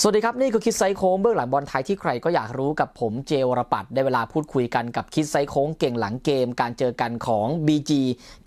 สวัสดีครับ นี่คือคิดไซโค้งเบื้องหลังบอลไทยที่ใครก็อยากรู้กับผมเจวรปัตได้เวลาพูดคุยกันกับคิดไซโค้งเก่งหลังเกม การเจอกันของ BG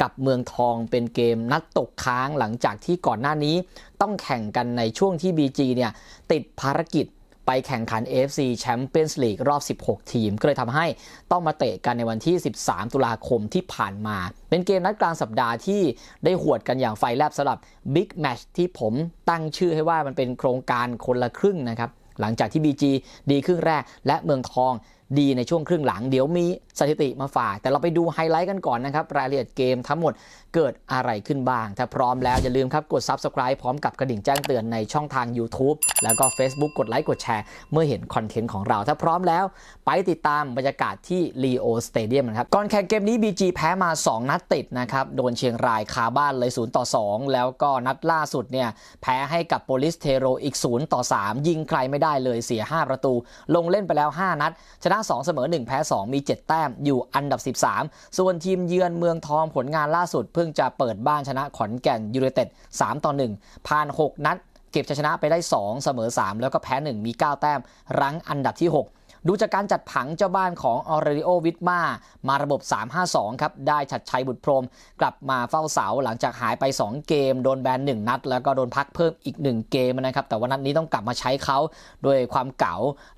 กับเมืองทองเป็นเกมนัดตกค้างหลังจากที่ก่อนหน้านี้ ต้องแข่งกันในช่วงที่ BG เนี่ยติดภารกิจ ไปแข่งขัน AFC Champions League รอบ 16 ทีม ก็เลยทำให้ต้องมาเตะกันในวันที่ 13 ตุลาคมที่ผ่านมา เป็นเกมนัดกลางสัปดาห์ที่ได้หวดกันอย่างไฟแลบสำหรับ Big Match ที่ผมตั้งชื่อให้ว่ามันเป็นโครงการคนละครึ่งนะครับ หลังจากที่ BG ดีครึ่งแรก และเมืองทองดีในช่วงครึ่งหลัง เดี๋ยวมีสถิติมาฝาก แต่เราไปดูไฮไลท์กันก่อนนะครับ รายละเอียดเกมทั้งหมดเกิดอะไรขึ้นบ้าง ถ้าพร้อมแล้วอย่าลืมครับกด Subscribe พร้อมกับกระดิ่งแจ้งเตือนในช่องทาง YouTube แล้วก็ Facebook กดไลค์กดแชร์ เมื่อเห็นคอนเทนต์ของเรา ถ้าพร้อมแล้ว ไปติดตามบรรยากาศที่ Leo Stadium นะครับ ก่อนแข่งเกมนี้ BG แพ้มา 2 นัดติดนะครับ โดนเชียงรายคาบ้านเลย 0 ต่อ 2 แล้วก็นัดล่าสุดเนี่ยแพ้ให้กับโปลิสเทโรอีก 0 ต่อ 3 ยิงใครไม่ได้เลยเสีย 5 ประตู ลงเล่นไปแล้ว 5 นัด ชนะ 2 เสมอ 1 แพ้ 2 มี 7 แต้มอยู่อันดับ 13 ส่วนทีมเยือนเมืองทองผลงานล่าสุดเพิ่งจะเปิดบ้านชนะขอนแก่นยูไนเต็ด3ต่อ1ผ่าน 6 นัด เก็บชัยชนะไปได้ 2 เสมอ 3 แล้วก็แพ้ 1 มี 9 แต้ม รั้งอันดับที่ 6 ดูจากการจัดผังเจ้าบ้านของออเรริโอวิทมามาระบบ 3-5-2 ครับ ได้ชัดชัยบุตรพรม กลับมาเฝ้าเสาหลังจากหายไป 2 เกม โดนแบน 1 นัด แล้วก็โดนพักเพิ่มอีก 1 เกมนะครับ แต่ว่านัดนี้ต้องกลับมาใช้เขาด้วยความเก๋า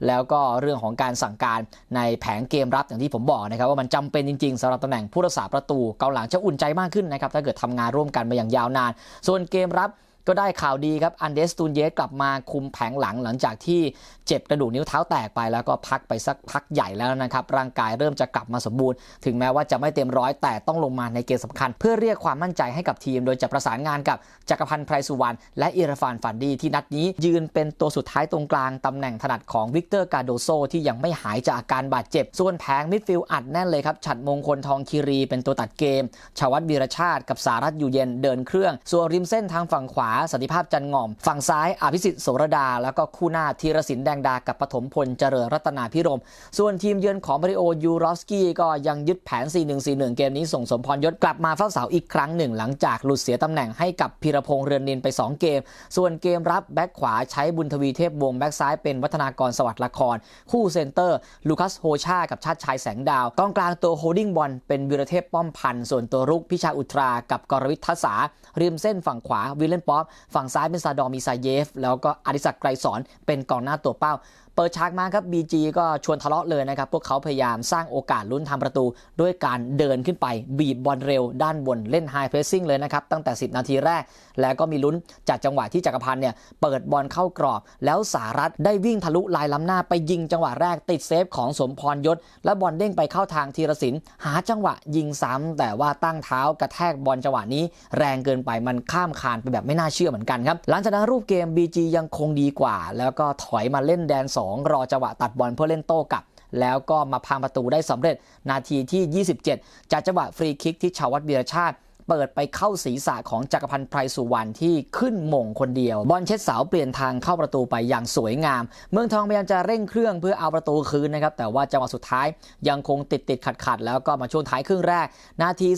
แล้วก็เรื่องของการสั่งการในแผงเกมรับอย่างที่ผมบอกนะครับว่ามันจำเป็นจริงๆสำหรับตำแหน่งผู้รักษาประตูเกาหลังจะอุ่นใจมากขึ้นนะครับถ้าเกิดทำงานร่วมกันมาอย่างยาวนาน ส่วนเกมรับ ก็ได้ข่าวดีครับ อันเดสตูนเยสกลับมาคุมแผงหลังหลังจากที่เจ็บกระดูกนิ้วเท้าแตกไปแล้วก็พักไปสักพักใหญ่แล้วนะครับ ร่างกายเริ่มจะกลับมาสมบูรณ์ ถึงแม้ว่าจะไม่เต็มร้อยแต่ต้องลงมาในเกมสำคัญ เพื่อเรียกความมั่นใจให้กับทีม โดยจะประสานงานกับจักรพันธ์ไพรสุวรรณและอิราฟานฟันดีที่นัดนี้ยืนเป็นตัวสุดท้ายตรงกลางตำแหน่งถนัดของวิกเตอร์กาโดโซที่ยังไม่หายจากอาการบาดเจ็บ ส่วนแผงมิดฟิลด์อัดแน่นเลยครับฉัดมงคลทองคีรีเป็นตัวตัดเกมชวัตวีรชาติกับสารัตอยู่เย็นเดินเครื่องส่วนริมเส้นทางฝั่งขวาสันติภาพจันงอม ฝั่งซ้ายอภิสิทธิ์โสรดา แล้วก็คู่หน้าธีรศิลป์แดงดากับปฐมพลเจริญรัตนาพิรม ส่วนทีมเยือนของมาริโอยูรอฟสกี้ก็ยังยึดแผน 4-1-4-1 เกมนี้ส่งสมพรยศกลับมาเฝ้าเสาอีกครั้งหนึ่ง หลังจากหลุดเสียตำแหน่งให้กับพีรพงษ์เรือนนินไป 2 เกม ส่วนเกมรับแบ็คขวาใช้บุญทวีเทพวงแบ็คซ้ายเป็นวัฒนากรสวัสดิ์ละคร คู่เซนเตอร์ ลูคัสโฮชา กับชาติชายแสงดาวกองกลางตัวโฮดิ้งบอลเป็นวิรเทพป้อมพันส่วนตัวรุกพิชาอุตรา กับกรวิททัศาริมเส้นฝั่งขวาวิลเลนป๊อปฝั่งซ้ายเป็นซาดอมีซาเยฟ แล้วก็อดิศักไกรสอนเป็นกองหน้าตัวเป้าเปิดฉากมาครับ BG ก็ชวนทะเลาะเลยนะครับ พวกเขาพยายามสร้างโอกาสลุ้นทำประตู ด้วยการเดินขึ้นไปบีบบอลเร็ว ด้านบนเล่นไฮเพรสซิ่งเลยนะครับ ตั้งแต่ 10 นาทีแรก แล้วก็มีลุ้นจากจังหวะที่จักรพันธ์เนี่ยเปิดบอลเข้ากรอบ แล้วสารัตได้วิ่งทะลุลายล้ำหน้าไปยิงจังหวะแรกติดเซฟของสมพรยศ และบอลเด้งไปเข้าทางธีรศิลป์หาจังหวะยิงซ้ำแต่ว่าตั้งเท้ากระแทกบอลจังหวะนี้ แรงเกินไปมันข้ามคานไปแบบไม่น่าเชื่อเหมือนกันครับหลังจากนั้นรูปเกม BG ยังคงดีกว่า แล้วก็ถอยมาเล่นแดน2รอจังหวะตัดบอลเพื่อเล่นโต้กลับ แล้วก็มาพังประตูได้สำเร็จนาทีที่ 27 จากจังหวะฟรีคิกที่ชาวัดเบียรชาติ เปิดไปเข้าศีรษะของจักรพันธ์ไพรสุวรรณที่ขึ้นมงคนเดียว บอลเช็ดเสาเปลี่ยนทางเข้าประตูไปอย่างสวยงาม เมืองทองพยายามจะเร่งเครื่องเพื่อเอาประตูคืนนะครับแต่ว่าจังหวะสุดท้ายยังคงติดติดขัดขัดแล้วก็มาช่วงท้ายครึ่งแรก นาที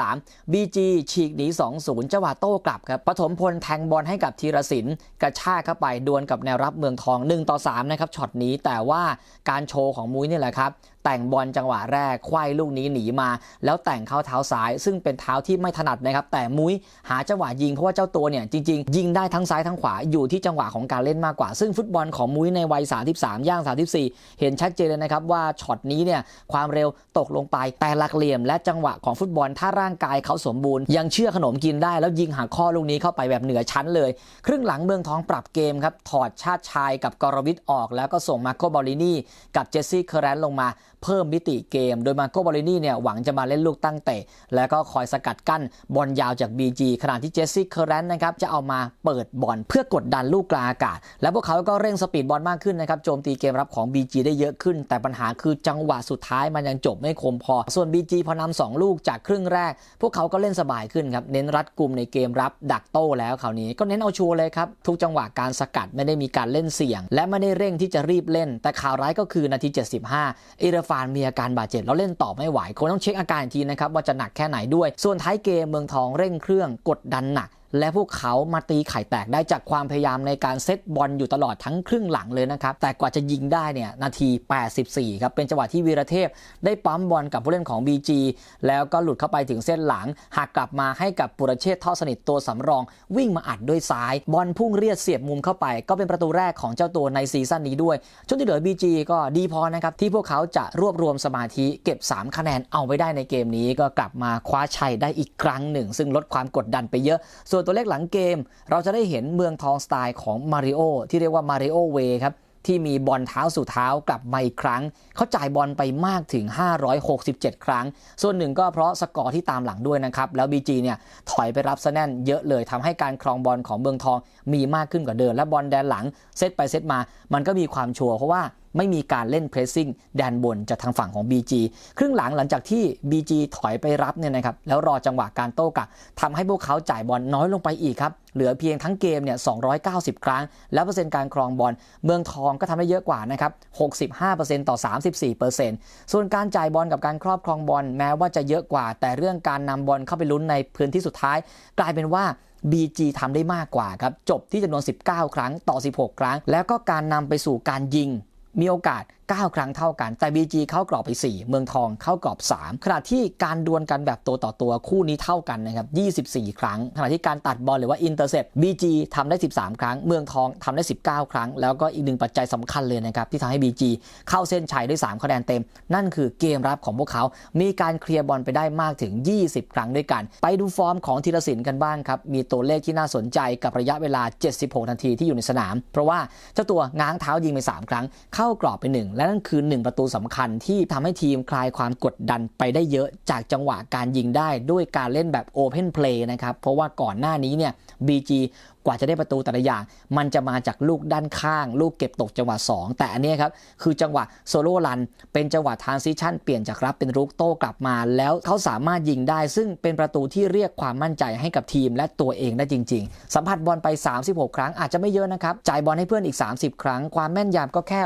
43 BG ฉีกหนี 2-0 จังหวะโต้กลับครับปฐมพลแทงบอลให้กับธีรศิลป์กระชากเข้าไปดวลกับแนวรับเมืองทอง1ต่อ3นะครับช็อตนี้แต่ว่าการโชว์ของมุ้ยนี่แหละครับแต่งบอลจังหวะแรกควาลูกนี้หนีมา แล้วแต่งเข้าเท้าซ้าย ซึ่งเป็นเท้าที่ไม่ถนัดนะครับ แต่มุ้ยหาจังหวะยิง เพราะว่าเจ้าตัวเนี่ยจริง ๆ ยิงได้ทั้งซ้ายทั้งขวาอยู่ที่จังหวะของการเล่นมากกว่า ซึ่งฟุตบอลของมุ้ยในวัย 33 ย่าง 34 เห็นชัดเจนเลยนะครับว่าช็อตนี้เนี่ยความเร็วตกลงไปแต่หลักเหลี่ยม และจังหวะของฟุตบอลถ้าร่างกายเขาสมบูรณ์ ยังเชื่อขนมกินได้ แล้วยิงหาข้อลูกนี้เข้าไปแบบเหนือชั้นเลย ครึ่งหลังเมืองทองปรับเกมครับถอดชาติชายกับกรวิทย์ออก แล้วก็ส่งมาโกบอลินี่กับเจสซี่เคอร์แรนลงมา เพิ่มมิติเกม โดยมาโกบอลินี่เนี่ยหวังจะมาเล่นลูกตั้งเตะ แล้วก็คอยสกัดกั้นบอลยาวจาก BG ขณะที่เจสซี่เคอร์แรนนะครับจะเอามาเปิดบอลเพื่อกดดันลูกกลางอากาศ และพวกเขาก็เร่งสปีดบอลมากขึ้นนะครับโจมตีเกมรับของ BG ได้เยอะขึ้น แต่ปัญหาคือจังหวะสุดท้ายมันยังจบไม่คมพอ ส่วน BG พอนำสองลูกจากครึ่งแรก พวกเขาก็เล่นสบายขึ้นครับเน้นรัดกลุ่มในเกมรับดักโต้แล้วคราวนี้ก็เน้นเอาชัวร์เลยครับทุกจังหวะการสกัดไม่ได้มีการเล่นเสี่ยง และไม่ได้เร่งที่จะรีบเล่น แต่ข่าวร้ายก็คือนาที 75อิราฟานมีอาการบาดเจ็บแล้วเล่นต่อไม่ไหวคงต้องเช็คอาการอีกทีนะครับว่าจะหนักแค่ไหนด้วย ส่วนท้ายเกมเมืองทองเร่งเครื่องกดดันหนัก และพวกเขามาตีไข่แตกได้จากความพยายามในการเซตบอลอยู่ตลอดทั้งครึ่งหลังเลยนะครับ แต่กว่าจะยิงได้เนี่ยนาที 84 ครับเป็นจังหวะที่วีรเทพ ได้ปั๊มบอลกับผู้เล่นของ BG แล้วก็หลุดเข้าไปถึงเส้นหลังหักกลับมาให้กับปุรเชษฐ์ทอสนิทตัวสำรอง วิ่งมาอัดด้วยซ้าย บอลพุ่งเรียดเสียบมุมเข้าไป ก็เป็นประตูแรกของเจ้าตัวในซีซั่นนี้ด้วยช่วงที่เหลือ BG ก็ดีพอนะครับที่พวกเขาจะรวบรวมสมาธิเก็บ 3 คะแนนเอาไว้ได้ในเกมนี้ก็กลับมาคว้าชัยได้อีกครั้งหนึ่ง ซึ่งลดความกดดันไปเยอะส่วนตัวเลขหลังเกม เราจะได้เห็นเมืองทองสไตล์ของมาริโอที่เรียกว่ามาริโอเวครับที่มีบอลเท้าสู่เท้ากลับมาอีกครั้ง เขาจ่ายบอลไปมากถึง 567 ครั้ง ส่วนหนึ่งก็เพราะสกอร์ที่ตามหลังด้วยนะครับ แล้ว BG เนี่ยถอยไปรับซะแน่นเยอะเลยทำให้การครองบอลของเมืองทองมีมากขึ้นกว่าเดิม และบอลแดนหลังเซตไปเซตมา มันก็มีความชัวร์เพราะว่า ไม่มีการเล่นเพรสซิ่งแดนบนจากทางฝั่งของ BG ครึ่งหลังหลังจากที่ BG ถอยไปรับเนี่ยนะครับแล้วรอจังหวะการโต้กลับทำให้พวกเขาจ่ายบอลน้อยลงไปอีกครับ เหลือเพียงทั้งเกมเนี่ย 290 ครั้ง แล้วเปอร์เซ็นต์การครองบอลเมืองทองก็ทำได้เยอะกว่านะครับ 65%ต่อ 34%ส่วนการจ่ายบอลกับการครอบครองบอลแม้ว่าจะเยอะกว่า แต่เรื่องการนำบอลเข้าไปลุ้นในพื้นที่สุดท้าย กลายเป็นว่า BG ทำได้มากกว่าครับจบที่จำนวน 19 ครั้งต่อ 16 ครั้ง แล้วก็การนำไปสู่การยิง มีโอกาส 9 ครั้งเท่ากัน แต่ BG เข้ากรอบไป 4 เมืองทองเข้ากรอบ 3 ขณะที่การดวลกันแบบตัวต่อตัวคู่นี้เท่ากันนะครับ 24 ครั้ง ขณะที่การตัดบอลหรือว่าอินเตอร์เซป BG ทำได้ 13 ครั้ง เมืองทองทำได้ 19 ครั้ง แล้วก็อีกหนึ่งปัจจัยสำคัญเลยนะครับ ที่ทำให้ BG เข้าเส้นชัยได้ 3 คะแนนเต็ม นั่นคือเกมรับของพวกเขา มีการเคลียร์บอลไปได้มากถึง 20 ครั้งด้วยกัน ไปดูฟอร์มของธีรศิลป์กันบ้างครับ มีตัวเลขที่น่าสนใจกับระยะเวลา 76 นาทีที่อยู่ในสนาม เพราะว่าเจ้าตัวง้างเท้ายิงไป 3 ครั้ง เข้ากรอบไป 1และนั่นคือ 1 ประตูสำคัญที่ทำให้ทีมคลายความกดดันไปได้เยอะจากจังหวะการยิงได้ด้วยการเล่นแบบโอเพนเพลย์นะครับ เพราะว่าก่อนหน้านี้เนี่ย BG กว่าจะได้ประตูแต่ละอย่าง มันจะมาจากลูกด้านข้าง ลูกเก็บตกจังหวะ 2 แต่อันนี้ครับ คือจังหวะโซโล่รัน เป็นจังหวะทานซิชันเปลี่ยนจากรับเป็นรุกโต้กลับมา แล้วเขาสามารถยิงได้ ซึ่งเป็นประตูที่เรียกความมั่นใจให้กับทีมและตัวเองได้จริง ๆ สัมผัสบอลไป 36 ครั้งอาจจะไม่เยอะนะครับจ่ายบอลให้เพื่อนอีก 30 ครั้ง ความแม่นยำก็แค่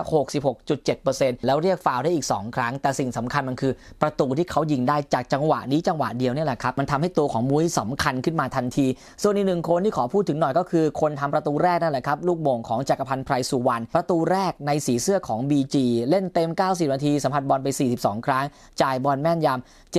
66.7%แล้วเรียกฟาวได้อีก 2 ครั้ง แต่สิ่งสำคัญมันคือประตูที่เขายิงได้จากจังหวะนี้จังหวะเดียวเนี่ยแหละครับมันทำให้ตัวของมุ้ยสำคัญขึ้นมาทันที ส่วนอีกหนึ่งคนที่ขอพูดถึงหน่อยก็คือคนทำประตูแรกนั่นแหละครับ ลูกโบ่งของจักรพันธ์ไพรสุวรรณประตูแรกในสีเสื้อของ BG เล่นเต็ม 90 นาที สัมผัสบอลไป 42 ครั้ง จ่ายบอลแม่นยำ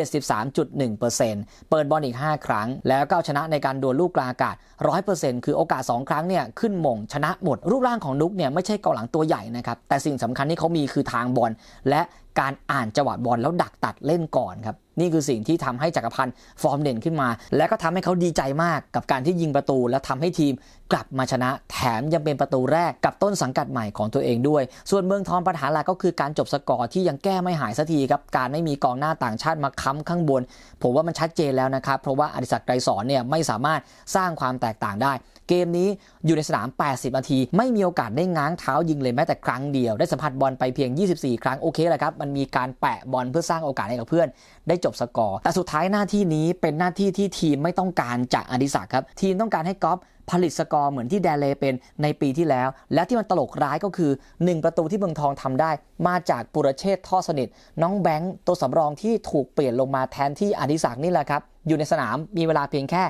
73.1%เปิดบอลอีก 5 ครั้ง แล้วก็ชนะในการดวลลูกกลางอากาศ 100%คือโอกาส 2 ครั้งเนี่ยขึ้นมงชนะหมด รูปร่างของนุกเนี่ยไม่ใช่กองหลังตัวใหญ่นะครับ แต่สิ่งสำคัญที่เขามีคือทางบอลและ การอ่านจังหวะบอลแล้วดักตัดเล่นก่อนครับนี่คือสิ่งที่ทำให้จักรพันธ์ฟอร์มเด่นขึ้นมา และก็ทำให้เขาดีใจมากกับการที่ยิงประตู และทำให้ทีมกลับมาชนะ แถมยังเป็นประตูแรกกับต้นสังกัดใหม่ของตัวเองด้วย ส่วนเมืองทองปัญหาหลักก็คือการจบสกอร์ที่ยังแก้ไม่หายสักทีครับการไม่มีกองหน้าต่างชาติมาค้ำข้างบน ผมว่ามันชัดเจนแล้วนะครับเพราะว่าอดิศักดิ์ไกรสอนเนี่ยไม่สามารถสร้างความแตกต่างได้ เกมนี้อยู่ในสนาม 80 นาที ไม่มีโอกาสได้ง้างเท้ายิงเลยแม้แต่ครั้งเดียว ได้สัมผัสบอลไปเพียง 24 ครั้งโอเคแหละครับ มันมีการแปะบอลเพื่อสร้างโอกาสให้กับเพื่อน ได้จบสกอร์ แต่สุดท้ายหน้าที่นี้เป็นหน้าที่ที่ทีมไม่ต้องการจากอดิศักครับ ทีมต้องการให้กอล์ฟผลิตสกอร์เหมือนที่แดเลเป็นในปีที่แล้ว และที่มันตลกร้ายก็คือ 1 ประตูที่เมืองทองทำได้ มาจากปุรเชษท่อสนิท น้องแบงค์ตัวสำรองที่ถูกเปลี่ยนลงมาแทนที่อดิศักนี่แหละครับ อยู่ในสนามมีเวลาเพียงแค่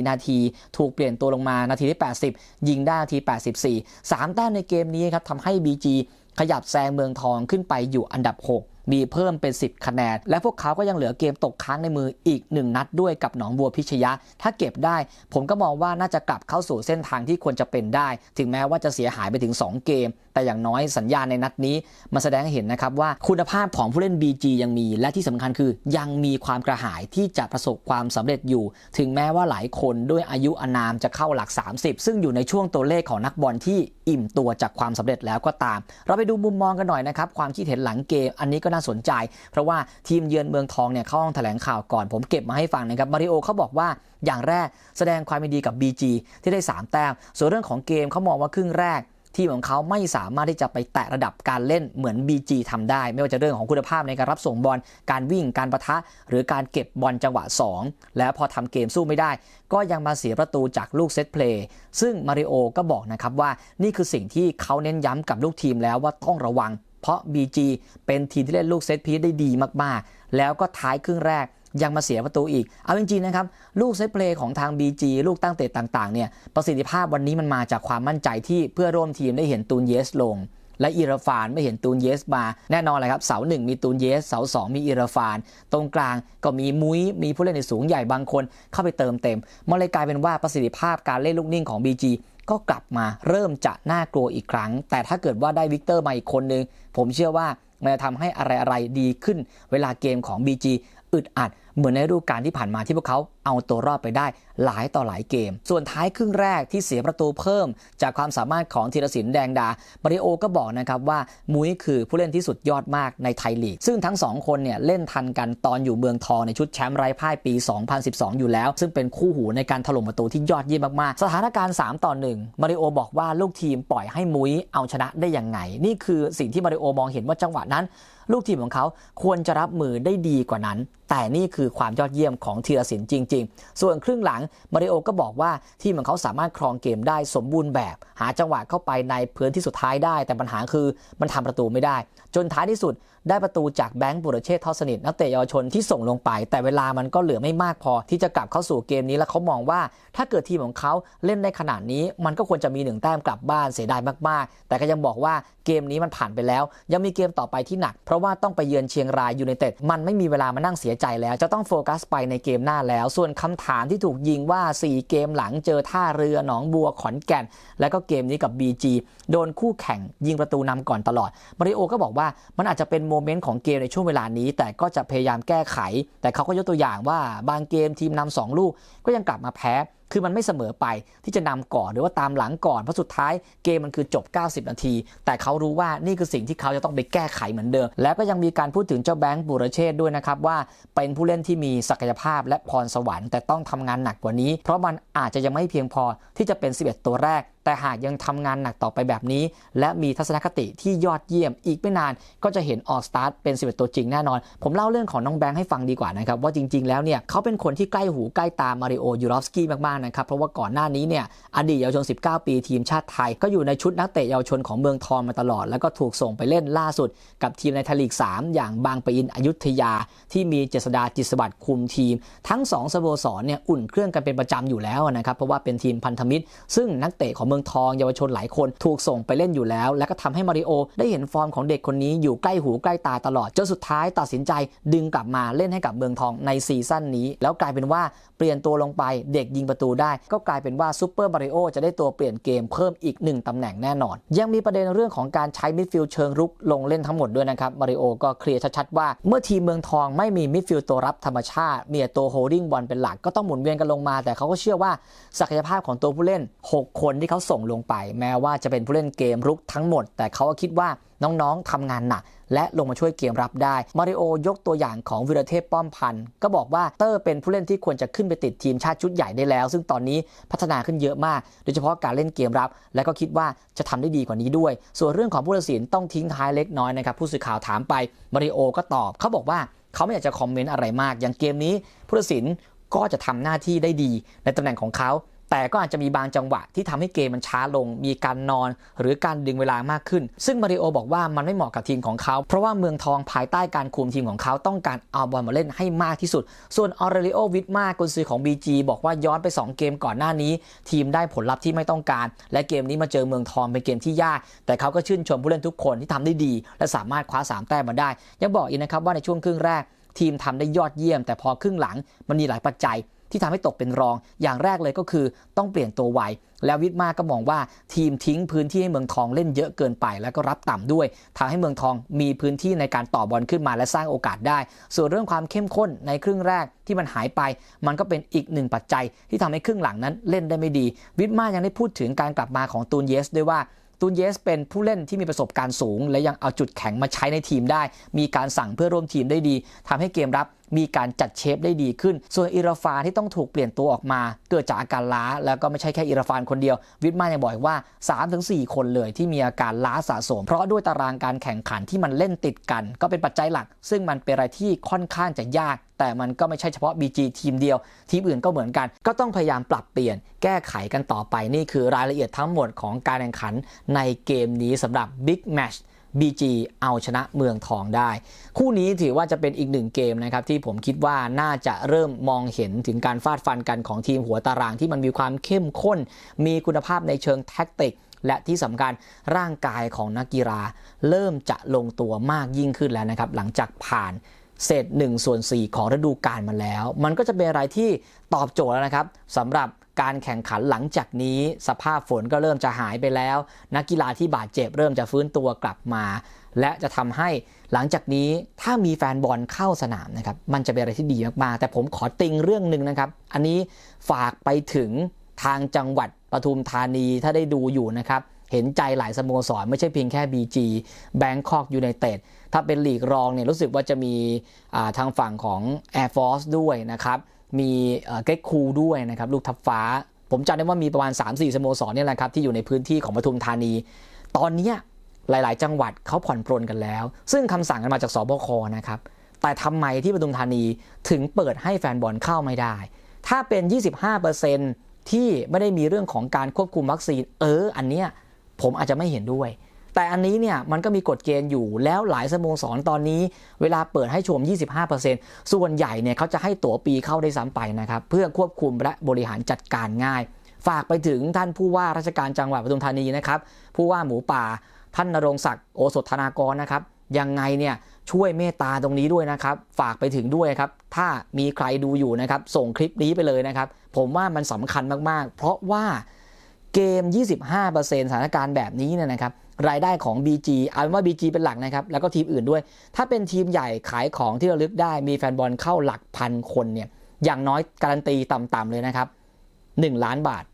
4 นาที ถูกเปลี่ยนตัวลงมานาทีที่ 80 ยิงได้นาที 84 3 แต้มในเกมนี้ครับทำให้ BG ขยับแซงเมืองทองขึ้นไปอยู่อันดับ 6มีเพิ่มเป็น 10 คะแนน และพวกเขาก็ยังเหลือเกมตกค้างในมืออีก 1 นัดด้วยกับหนองบัวพิชยะ ถ้าเก็บได้ ผมก็มองว่าน่าจะกลับเข้าสู่เส้นทางที่ควรจะเป็นได้ ถึงแม้ว่าจะเสียหายไปถึง 2 เกม แต่อย่างน้อยสัญญาณในนัดนี้มาแสดงให้เห็นนะครับว่าคุณภาพของผู้เล่น BG ยังมี และที่สำคัญคือยังมีความกระหายที่จะประสบความสำเร็จอยู่ ถึงแม้ว่าหลายคนด้วยอายุอานามจะเข้าหลัก 30 ซึ่งอยู่ในช่วงตัวเลขของนักบอลที่อิ่มตัวจากความสำเร็จแล้วก็ตาม เราไปดูมุมมองกันหน่อยนะครับความคิดเห็นหลังเกม อันนี้ก็น่าสนใจ เพราะว่าทีมเยือนเมืองทองเนี่ยเข้าห้องแถลงข่าวก่อน ผมเก็บมาให้ฟังนะครับมาริโอเขาบอกว่าอย่างแรกแสดงความดีกับ BG ที่ได้ 3 แต้มส่วนเรื่องของเกมเขามองว่าครึ่งแรก ทีมของเขาไม่สามารถที่จะไปแตะระดับการเล่นเหมือน BG ทำได้ ไม่ว่าจะเรื่องของคุณภาพในการรับส่งบอล การวิ่ง การประทะ หรือการเก็บบอลจังหวะ 2 แล้วพอทำเกมสู้ไม่ได้ ก็ยังมาเสียประตูจากลูกเซตเพลย์ ซึ่งมาริโอก็บอกนะครับว่านี่คือสิ่งที่เขาเน้นย้ำกับลูกทีมแล้วว่าต้องระวัง เพราะ BG เป็นทีมที่เล่นลูกเซตพีได้ดีมากๆ แล้วก็ท้ายครึ่งแรก ยังมาเสียประตูอีก เอาจริงๆนะครับ ลูกเซตเพลย์ของทาง BG ลูกตั้งเตะต่างๆเนี่ยประสิทธิภาพวันนี้มันมาจากความมั่นใจที่เพื่อร่วมทีมได้เห็นตูนเยสลง และอิราฟานไม่เห็นตูนเยสมาแน่นอนเลยครับเสาหนึ่งมีตูนเยส เสาสองมีอิราฟาน ตรงกลางก็มีมุ้ยมีผู้เล่นในสูงใหญ่บางคนเข้าไปเติมเต็มมันเลยกลายเป็นว่าประสิทธิภาพการเล่นลูกนิ่งของ BG ก็กลับมาเริ่มจะน่ากลัวอีกครั้ง แต่ถ้าเกิดว่าได้วิกเตอร์มาอีกคนนึง ผมเชื่อว่ามันจะทำให้อะไรๆดีขึ้น เวลาเกมของ BG อึดอัด เหมือนในฤดูกาลที่ผ่านมาที่พวกเขา เอาตัวรอดไปได้หลายต่อหลายเกม ส่วนท้ายครึ่งแรกที่เสียประตูเพิ่ม จากความสามารถของธีรศิลป์แดงดามาริโอก็บอกนะครับว่ามุ้ยคือผู้เล่นที่สุดยอดมากในไทยลีก ซึ่งทั้งสองคนเนี่ยเล่นทันกันตอนอยู่เมืองทองในชุดแชมป์ไร้พ่ายปี 2012 อยู่แล้ว ซึ่งเป็นคู่หูในการถล่มประตูที่ยอดเยี่ยมมากๆ สถานการณ์ 3 ต่อ1มาริโอบอกว่าลูกทีมปล่อยให้มุ้ยเอาชนะได้ยังไง นี่คือสิ่งที่มาริโอมองเห็นว่าจังหวะนั้น ลูกทีมของเขาควรจะรับมือได้ดีกว่านั้น แต่นี่คือความยอดเยี่ยมของธีรศิลป์จริงๆ ส่วนครึ่งหลังมาริโอก็บอกว่าทีมของเขาสามารถครองเกมได้สมบูรณ์แบบ หาจังหวะเข้าไปในพื้นที่สุดท้ายได้ แต่ปัญหาคือมันทำประตูไม่ได้ จนท้ายที่สุดได้ประตูจากแบงค์บุรเชษทอสนิทนักเตะเยาวชนที่ส่งลงไป แต่เวลามันก็เหลือไม่มากพอ ที่จะกลับเข้าสู่เกมนี้แล้วเขามองว่า ถ้าเกิดทีมของเขาเล่นได้ขนาดนี้ มันก็ควรจะมีหนึ่งแต้มกลับบ้านเสียดายมากๆ แต่ก็ยังบอกว่าเกมนี้มันผ่านไปแล้ว ยังมีเกมต่อไปที่หนัก เพราะว่าต้องไปเยือนเชียงรายยูไนเต็ดมันไม่มีเวลามานั่งเสียใจแล้ว จะต้องโฟกัสไปในเกมหน้าแล้ว ส่วนคำถามที่ถูกยิงว่า 4 เกมหลังเจอท่าเรือหนองบัวขอนแก่น แล้วก็เกมนี้กับ BG โดนคู่แข่งยิงประตูนำก่อนตลอดมาริโอก็บอกว่ามันอาจจะเป็นโมเมนต์ของเกมในช่วงเวลานี้ แต่ก็จะพยายามแก้ไข แต่เขาก็ยกตัวอย่างว่าบางเกมทีมนำสองลูกก็ยังกลับมาแพ้ คือมันไม่เสมอไปที่จะนำก่อนหรือว่าตามหลังก่อนเพราะสุดท้ายเกมมันคือจบ 90 นาที แต่เขารู้ว่านี่คือสิ่งที่เขาจะต้องไปแก้ไขเหมือนเดิม แล้วก็ยังมีการพูดถึงเจ้าแบงค์บุรเชษฐ์ด้วยนะครับว่าเป็นผู้เล่นที่มีศักยภาพและพรสวรรค์ แต่ต้องทำงานหนักกว่านี้ เพราะมันอาจจะยังไม่เพียงพอที่จะเป็น 11 ตัวแรก แต่หากยังทำงานหนักต่อไปแบบนี้ และมีทัศนคติที่ยอดเยี่ยม อีกไม่นานก็จะเห็นออกสตาร์ทเป็น11ตัวจริงแน่นอน ผมเล่าเรื่องของน้องแบงค์ให้ฟังดีกว่านะครับว่าจริง ๆ แล้วเนี่ยเขาเป็นคนที่ใกล้หูใกล้ตามาริโอยูรอฟสกี้มาก ๆ นะครับ เพราะว่าก่อนหน้านี้เนี่ยอดีตเยาวชน 19 ปีทีมชาติไทย ก็อยู่ในชุดนักเตะเยาวชนของเมืองทองมาตลอด แล้วก็ถูกส่งไปเล่นล่าสุด กับทีมในไทยลีก 3 อย่างบางปะอินอยุธยา ที่มีเจษดาจิตสวัสดิ์คุมทีม ทั้ง2สโมสรเนี่ยอุ่นเครื่องกันเป็นประจำอยู่แล้วนะครับเพราะว่าเป็นทีมพันธมิตร ซึ่งนักเตะของเมืององทองเยาวชนหลายคนถูกส่งไปเล่นอยู่แล้ว และก็ทำให้มาริโอ ได้เห็นฟอร์มของเด็กคนนี้อยู่ใกล้หูใกล้ตาตลอดจนสุดท้ายตัดสินใจดึงกลับมาเล่นให้กับเมืองทองในซีซั่นนี้ แล้วกลายเป็นว่าเปลี่ยนตัวลงไปเด็กยิงประตูได้ ก็กลายเป็นว่าซูเปอร์มาริโอจะได้ตัวเปลี่ยนเกมเพิ่มอีกหนึ่งตำแหน่งแน่นอน ยังมีประเด็นเรื่องของการใช้มิดฟิลด์เชิงรุกลงเล่นทั้งหมดด้วยนะครับมาริโอก็เคลียร์ชัดๆว่า เมื่อทีมเมืองทองไม่มีมิดฟิลด์ตัวรับธรรมชาติมีต่ตัวโฮลดิ้งบอลเป็นหลักก็ต้องหมุนเวียนกันลงมา แต่เขาก็เชื่อว่าศักยภาพของตัวผู้เล่น 6 คนที่เขาส่งลงไป แม้ว่าจะเป็นผู้เล่นเกมรุกทั้งหมด แต่เขาก็คิดว่าน้องๆทำงานหนักและลงมาช่วยเกมรับได้ มาริโอยกตัวอย่างของวิรเทพป้อมพันธ์ก็บอกว่าเตอร์เป็นผู้เล่นที่ควรจะขึ้นไปติดทีมชาติชุดใหญ่ได้แล้ว ซึ่งตอนนี้พัฒนาขึ้นเยอะมาก โดยเฉพาะการเล่นเกมรับ และก็คิดว่าจะทำได้ดีกว่านี้ด้วย ส่วนเรื่องของผู้ตัดสินต้องทิ้งท้ายเล็กน้อยนะครับผู้สื่อข่าวถามไปมาริโอก็ตอบเขาบอกว่าเขาไม่อยากจะคอมเมนต์อะไรมาก อย่างเกมนี้ผู้ตัดสินก็จะทำหน้าที่ได้ดีในตำแหน่งของเขา แต่ก็อาจจะมีบางจังหวะที่ทำให้เกมมันช้าลง มีการนอน หรือการดึงเวลามากขึ้น ซึ่งมาริโอบอกว่ามันไม่เหมาะกับทีมของเขา เพราะว่าเมืองทองภายใต้การคุมทีมของเขาต้องการเอาบอลมาเล่นให้มากที่สุด ส่วนออเรลิโอวิทมากุนซือของ BG บอกว่าย้อนไป 2 เกมก่อนหน้านี้ ทีมได้ผลลัพธ์ที่ไม่ต้องการ และเกมนี้มาเจอเมืองทองเป็นเกมที่ยาก แต่เขาก็ชื่นชมผู้เล่นทุกคนที่ทำได้ดี และสามารถคว้าสามแต้มมาได้ ยังบอกอีกนะครับว่าในช่วงครึ่งแรก ทีมทำได้ยอดเยี่ยม แต่พอครึ่งหลังมันมีหลายปัจจัย ที่ทำให้ตกเป็นรอง อย่างแรกเลยก็คือต้องเปลี่ยนตัวไวแล้ววิทมาก็มองว่าทีมทิ้งพื้นที่ให้เมืองทองเล่นเยอะเกินไป แล้วก็รับต่ำด้วยทำให้เมืองทองมีพื้นที่ในการต่อบอลขึ้นมาและสร้างโอกาสได้ ส่วนเรื่องความเข้มข้นในครึ่งแรกที่มันหายไป มันก็เป็นอีกหนึ่งปัจจัยที่ทำให้ครึ่งหลังนั้นเล่นได้ไม่ดี วิทมายังได้พูดถึงการกลับมาของตูนเยสด้วยว่าตูนเยสเป็นผู้เล่นที่มีประสบการณ์สูง และยังเอาจุดแข็งมาใช้ในทีมได้ มีการสั่งเพื่อร่วมทีมได้ดีทำให้เกมรับ มีการจัดเชฟได้ดีขึ้น ส่วนอิราฟานที่ต้องถูกเปลี่ยนตัวออกมา เกิดจากอาการล้า แล้วก็ไม่ใช่แค่อิราฟานคนเดียว วิทมายังบอกว่า 3-4 คนเลยที่มีอาการล้าสะสม เพราะด้วยตารางการแข่งขันที่มันเล่นติดกัน ก็เป็นปัจจัยหลัก ซึ่งมันเป็นอะไรที่ค่อนข้างจะยากแต่มันก็ไม่ใช่เฉพาะ BG ทีมเดียว ทีมอื่นก็เหมือนกัน ก็ต้องพยายามปรับเปลี่ยน แก้ไขกันต่อไป นี่คือรายละเอียดทั้งหมดของการแข่งขันในเกมนี้สำหรับ Big Match BG เอาชนะเมืองทองได้ คู่นี้ถือว่าจะเป็นอีกหนึ่งเกมนะครับที่ผมคิดว่าน่าจะเริ่มมองเห็นถึงการฟาดฟันกันของทีมหัวตารางที่มันมีความเข้มข้น มีคุณภาพในเชิงแท็กติกและที่สำคัญร่างกายของนักกีฬาเริ่มจะลงตัวมากยิ่งขึ้นแล้วนะครับ หลังจากผ่านเศษ1ส่วน4 ของฤดูกาลมาแล้ว มันก็จะเป็นอะไรที่ตอบโจทย์แล้วนะครับสำหรับ การแข่งขันหลังจากนี้สภาพฝนก็เริ่มจะหายไปแล้ว นักกีฬาที่บาดเจ็บเริ่มจะฟื้นตัวกลับมา และจะทำให้หลังจากนี้ถ้ามีแฟนบอลเข้าสนามนะครับมันจะเป็นอะไรที่ดีมากๆ แต่ผมขอติงเรื่องหนึ่งนะครับ อันนี้ฝากไปถึงทางจังหวัดปทุมธานีถ้าได้ดูอยู่นะครับเห็นใจหลายสโมสรไม่ใช่เพียงแค่ BG Bangkok United ถ้าเป็นลีกรองเนี่ยรู้สึกว่าจะมีทางฝั่งของ Air Force ด้วยนะครับ มีเก็กคูด้วยนะครับลูกทับฟ้า ผมจำได้ว่ามีประมาณ 3-4สโมสรเนี่ยแหละครับที่อยู่ในพื้นที่ของปทุมธานี ตอนนี้หลาย ๆ จังหวัดเขาผ่อนปรนกันแล้ว ซึ่งคำสั่งกันมาจากสบคนะครับ แต่ทำไมที่ปทุมธานีถึงเปิดให้แฟนบอลเข้าไม่ได้ ถ้าเป็น 25%ที่ไม่ได้มีเรื่องของการควบคุมวัคซีน เออ อันเนี้ยผมอาจจะไม่เห็นด้วย แต่อันนี้เนี่ยมันก็มีกฎเกณฑ์อยู่แล้วหลายสโมสรตอนนี้ เวลาเปิดให้ชม 25%ส่วนใหญ่เนี่ยเขาจะให้ตั๋วปีเข้าได้ซ้ำไปนะครับ เพื่อควบคุมและบริหารจัดการง่าย ฝากไปถึงท่านผู้ว่าราชการจังหวัดปทุมธานีนะครับผู้ว่าหมูป่า ท่านนรงศักดิ์โอสถธนากรนะครับยังไงเนี่ยช่วยเมตตาตรงนี้ด้วยนะครับ ฝากไปถึงด้วยครับ ถ้ามีใครดูอยู่นะครับ ส่งคลิปนี้ไปเลยนะครับ ผมว่ามันสำคัญมากๆ เพราะว่า เกม 25%สถานการณ์แบบนี้เนี่ยนะครับรายได้ของ BG เอาเป็นว่า BG เป็นหลักนะครับ แล้วก็ทีมอื่นด้วย ถ้าเป็นทีมใหญ่ขายของที่ระลึกได้ มีแฟนบอลเข้าหลักพันคนเนี่ยอย่างน้อยการันตีต่ำๆเลยนะครับ 1 ล้านบาท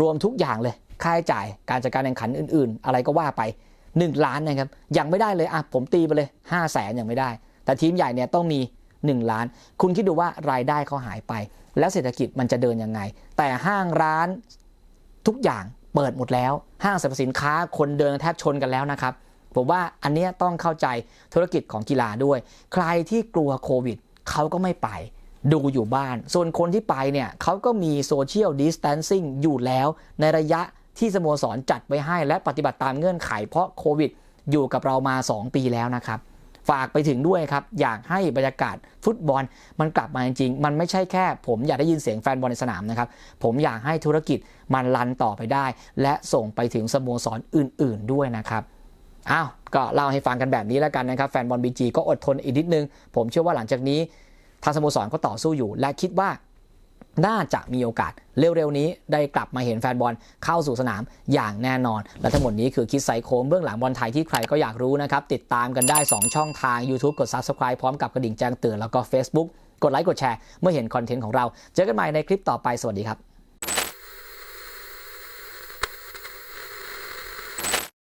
รวมทุกอย่างเลย ค่าใช้จ่ายการจัดการแข่งขันอื่นๆ อะไรก็ว่าไป 1 ล้านนะครับยังไม่ได้เลยอะผมตีไปเลย 5 0 0แสนยังไม่ได้ แต่ทีมใหญ่เนี่ยต้องมี 1 ล้าน คุณคิดดูว่ารายได้เขาหายไป แล้วเศรษฐกิจมันจะเดินยังไง แต่ห้างร้าน ทุกอย่างเปิดหมดแล้ว ห้างสรรพสินค้าคนเดินแทบชนกันแล้วนะครับ ผมว่าอันนี้ต้องเข้าใจธุรกิจของกีฬาด้วย ใครที่กลัวโควิดเขาก็ไม่ไปดูอยู่บ้าน ส่วนคนที่ไปเนี่ยเขาก็มีโซเชียลดิส a ทนซิ่งอยู่แล้วในระยะที่สโมสรจัดไว้ให้และปฏิบัติตามเงื่อนไขเพราะโควิดอยู่กับเรามา 2 ปีแล้วนะครับ ฝากไปถึงด้วยครับ อยากให้บรรยากาศฟุตบอลมันกลับมาจริงๆ มันไม่ใช่แค่ ผมอยากได้ยินเสียงแฟนบอลในสนามนะครับ ผมอยากให้ธุรกิจมันรันต่อไปได้ และส่งไปถึงสโมสรอื่น ๆด้วยนะครับอ้าวก็เล่าให้ฟังกันแบบนี้แล้วกันนะครับ แฟนบอลบีจีก็อดทนอีกนิดนึง ผมเชื่อว่าหลังจากนี้ทางสโมสรก็ต่อสู้อยู่ และคิดว่า น่าจะมีโอกาสเร็วๆนี้ได้กลับมาเห็นแฟนบอลเข้าสู่สนามอย่างแน่นอน และทั้งหมดนี้คือคิดไซโคมเบื้องหลังบอลไทยที่ใครก็อยากรู้นะครับ ติดตามกันได้ 2 ช่องทาง YouTube กด Subscribe พร้อมกับกระดิ่งแจ้งเตือนแล้วก็ Facebook กดไลค์กดแชร์เมื่อเห็นคอนเทนต์ของเรา เจอกันใหม่ในคลิปต่อไปสวัสดีครับ